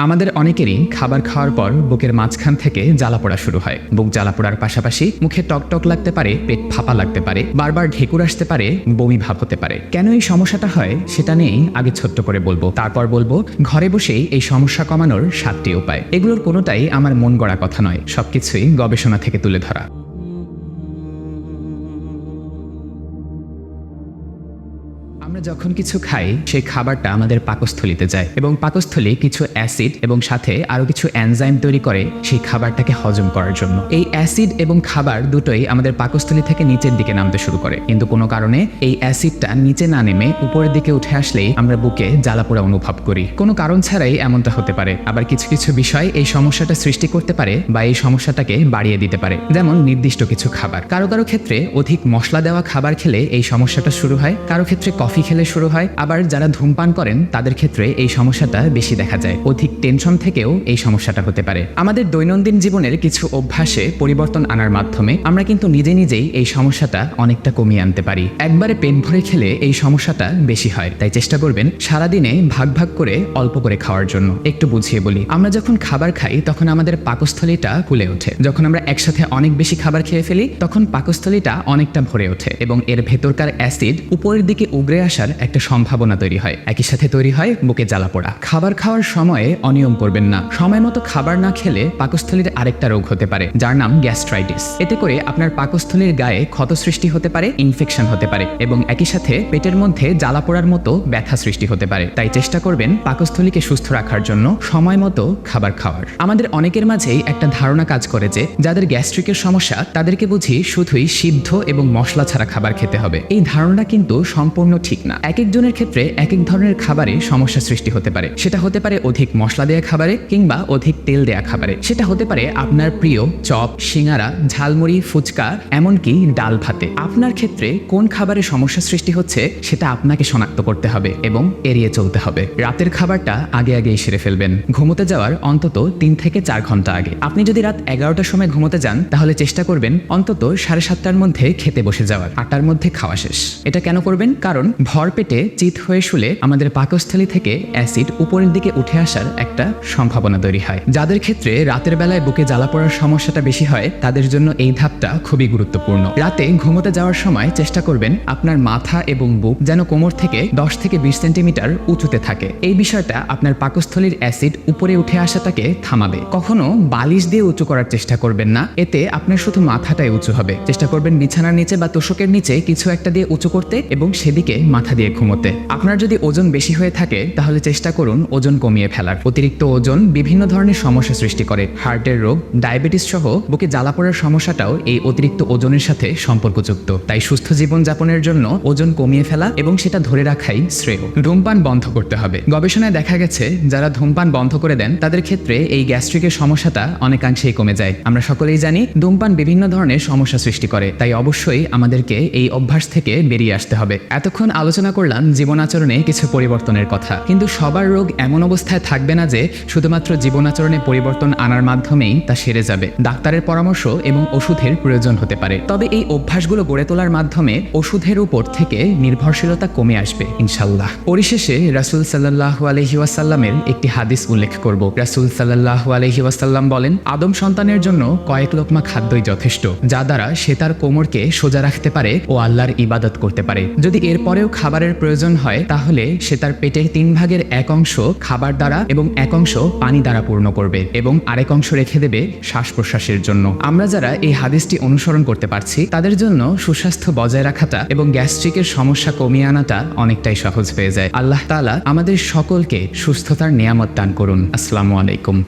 আমাদের অনেকেরই খাবার খাওয়ার পর বুকের মাঝখান থেকে জ্বালা পোড়া শুরু হয়। বুক জ্বালা পোড়ার পাশাপাশি মুখে টকটক লাগতে পারে, পেট ফাঁপা লাগতে পারে, বারবার ঢেকুর আসতে পারে, বমি ভাব হতে পারে। কেন এই সমস্যাটা হয় সেটা নিয়েই আগে ছোট্ট করে বলব। তারপর বলব, ঘরে বসেই এই সমস্যা কমানোর সাতটি উপায়। এগুলোর কোনোটাই আমার মন গড়া কথা নয়, সবকিছুই গবেষণা থেকে তুলে ধরা। আমরা যখন কিছু খাই সেই খাবারটা আমাদের পাকস্থলিতে যায় এবং পাকস্থলী কিছু অ্যাসিড এবং সাথে আরও কিছু এনজাইম তৈরি করে সেই খাবারটাকে হজম করার জন্য। এই অ্যাসিড এবং খাবার দুটোই আমাদের পাকস্থলী থেকে নিচের দিকে নামতে শুরু করে। কিন্তু কোনো কারণে এই অ্যাসিডটা নিচে না নেমে উপরের দিকে উঠে আসলেই আমরা বুকে জ্বালাপোড়া অনুভব করি। কোনো কারণ ছাড়াই এমনটা হতে পারে। আবার কিছু কিছু বিষয় এই সমস্যাটা সৃষ্টি করতে পারে বা এই সমস্যাটাকে বাড়িয়ে দিতে পারে। যেমন নির্দিষ্ট কিছু খাবার। কারও কারও ক্ষেত্রে অধিক মশলা দেওয়া খাবার খেলে এই সমস্যাটা শুরু হয়। কারও ক্ষেত্রে কফি খেলে শুরু হয়। আবার যারা ধূমপান করেন, তাদের ক্ষেত্রে এই সমস্যাটা বেশি দেখা যায়। অধিক টেনশন থেকেও এই সমস্যাটা হতে পারে। আমাদের দৈনন্দিন জীবনের কিছু অভ্যাসে পরিবর্তন আনার মাধ্যমে আমরা কিন্তু নিজে নিজেই এই সমস্যাটা অনেকটা কমিয়ে আনতে পারি। একবারে পেট ভরে খেলে এই সমস্যাটা বেশি হয়। তাই চেষ্টা করবেন সারাদিনে ভাগ ভাগ করে অল্প করে খাওয়ার জন্য। একটু বুঝিয়ে বলি। আমরা যখন খাবার খাই, তখন আমাদের পাকস্থলীটা ফুলে ওঠে। যখন আমরা একসাথে অনেক বেশি খাবার খেয়ে ফেলি, তখন পাকস্থলীটা অনেকটা ভরে ওঠে এবং এর ভেতরকার অ্যাসিড উপরের দিকে উগরে আসার একটা সম্ভাবনা তৈরি হয়। একই সাথে তৈরি হয় বুকে জ্বালা পোড়া। খাবার খাওয়ার সময়ে অনিয়ম করবেন না। সময় মতো খাবার না খেলে পাকস্থলীর আরেকটা রোগ হতে পারে, যার নাম গ্যাস্ট্রাইটিস। এতে করে আপনার পাকস্থলীর গায়ে ক্ষত সৃষ্টি হতে পারে, ইনফেকশন হতে পারে এবং একই সাথে পেটের মধ্যে জ্বালা পোড়ার মতো ব্যথা সৃষ্টি হতে পারে। তাই চেষ্টা করবেন পাকস্থলীকে সুস্থ রাখার জন্য সময় মতো খাবার খাওয়ার। আমাদের অনেকের মাঝেই একটা ধারণা কাজ করে যে, যাদের গ্যাস্ট্রিকের সমস্যা, তাদেরকে বুঝি শুধুই সিদ্ধ এবং মশলা ছাড়া খাবার খেতে হবে। এই ধারণা কিন্তু সম্পূর্ণ ঠিক এক একজনের ক্ষেত্রে এক এক ধরনের খাবারে সমস্যা সৃষ্টি হতে পারে। সেটা হতে পারে অধিক মশলা দেওয়া খাবারে কিংবা অধিক তেল দেওয়া খাবারে। সেটা হতে পারে আপনার প্রিয় চপ, সিঙ্গারা, ঝালমুড়ি, ফুচকা, এমনকি ডাল ভাতে। আপনার ক্ষেত্রে কোন খাবারে সমস্যা সৃষ্টি হচ্ছে সেটা আপনাকে শনাক্ত করতে হবে এবং এড়িয়ে চলতে হবে। রাতের খাবারটা আগে আগেই সেরে ফেলবেন। ঘুমোতে যাওয়ার অন্তত তিন থেকে চার ঘণ্টা আগে। আপনি যদি রাত এগারোটার সময় ঘুমোতে যান, তাহলে চেষ্টা করবেন অন্তত সাড়ে সাতটার মধ্যে খেতে বসে যাওয়ার। আটটার মধ্যে খাওয়া শেষ। এটা কেন করবেন? কারণ ভর পেটে চিত হয়ে শুলে আমাদের পাকস্থলী থেকে অ্যাসিড উপরের দিকে উঠে আসার একটা সম্ভাবনা তৈরি হয়। যাদের ক্ষেত্রে রাতের বেলায় বুকে জ্বালা পড়ার সমস্যাটা বেশি হয়, তাদের জন্য এই ধাপটা খুবই গুরুত্বপূর্ণ। রাতে ঘুমোতে যাওয়ার সময় চেষ্টা করবেন আপনার মাথা এবং বুক যেন কোমর থেকে দশ থেকে বিশ সেন্টিমিটার উঁচুতে থাকে। এই বিষয়টা আপনার পাকস্থলীর অ্যাসিড উপরে উঠে আসাটাকে থামাবে। কখনো বালিশ দিয়ে উঁচু করার চেষ্টা করবেন না। এতে আপনার শুধু মাথাটাই উঁচু হবে। চেষ্টা করবেন বিছানার নিচে বা তোষকের নিচে কিছু একটা দিয়ে উঁচু করতে এবং সেদিকে মাথা দিয়ে ঘুমোতে। আপনার যদি ওজন বেশি হয়ে থাকে, তাহলে চেষ্টা করুন ওজন কমিয়ে ফেলার। অতিরিক্ত ওজন বিভিন্ন ধরনের সমস্যা সৃষ্টি করে। হার্টের রোগ, ডায়াবেটিস সহ বুকে জ্বালা পড়ার সমস্যাটাও এই অতিরিক্ত ওজনের সাথে সম্পর্কযুক্ত। তাই সুস্থ জীবন যাপনের জন্য ওজন কমিয়ে ফেলা এবং সেটা ধরে রাখাই শ্রেয়। ধূমপান বন্ধ করতে হবে। গবেষণায় দেখা গেছে, যারা ধূমপান বন্ধ করে দেন, তাদের ক্ষেত্রে এই গ্যাস্ট্রিকের সমস্যাটা অনেকাংশেই কমে যায়। আমরা সকলেই জানি, ধূমপান বিভিন্ন ধরনের সমস্যা সৃষ্টি করে। তাই অবশ্যই আমাদেরকে এই অভ্যাস থেকে বেরিয়ে আসতে হবে। এতক্ষণ আলোচনা করলাম জীবনাচরণে কিছু পরিবর্তনের কথা। কিন্তু সবার রোগ এমন অবস্থায় থাকবে না যে শুধুমাত্র জীবনাচরণে পরিবর্তন আনার মাধ্যমেই তা সেরে যাবে। ডাক্তারের পরামর্শ এবং ওষুধের প্রয়োজন হতে পারে। তবে এই অভ্যাসগুলো গড়ে তোলার মাধ্যমে ওষুধের উপর থেকে নির্ভরশীলতা কমে আসবে ইনশাল্লাহ পরিশেষে রাসুল সাল্লাহ আলহি ওয়াসাল্লামের একটি হাদিস উল্লেখ করব। রাসুল সাল্লাহ আলহি ওয়াসাল্লাম বলেন, আদম সন্তানের জন্য কয়েক লোকমা খাদ্যই যথেষ্ট, যা দ্বারা সে তার কোমরকে সোজা রাখতে পারে ও আল্লাহর ইবাদত করতে পারে। যদি এরপরেও খাবারের প্রয়োজন হয়, তাহলে সে তার পেটের তিন ভাগের এক অংশ খাবার দ্বারা এবং এক অংশ পানি দ্বারা পূর্ণ করবে এবং আরেক অংশ রেখে দেবে শ্বাস প্রশ্বাসের জন্য। আমরা যারা এই হাদিসটি অনুসরণ করতে পারছি, তাদের জন্য সুস্বাস্থ্য বজায় রাখাটা এবং গ্যাস্ট্রিকের সমস্যা কমিয়ে আনাটা অনেকটাই সহজ হয়ে যায়। আল্লাহ তাআলা আমাদের সকলকে সুস্থতার নিয়ামত দান করুন। আসসালামু আলাইকুম।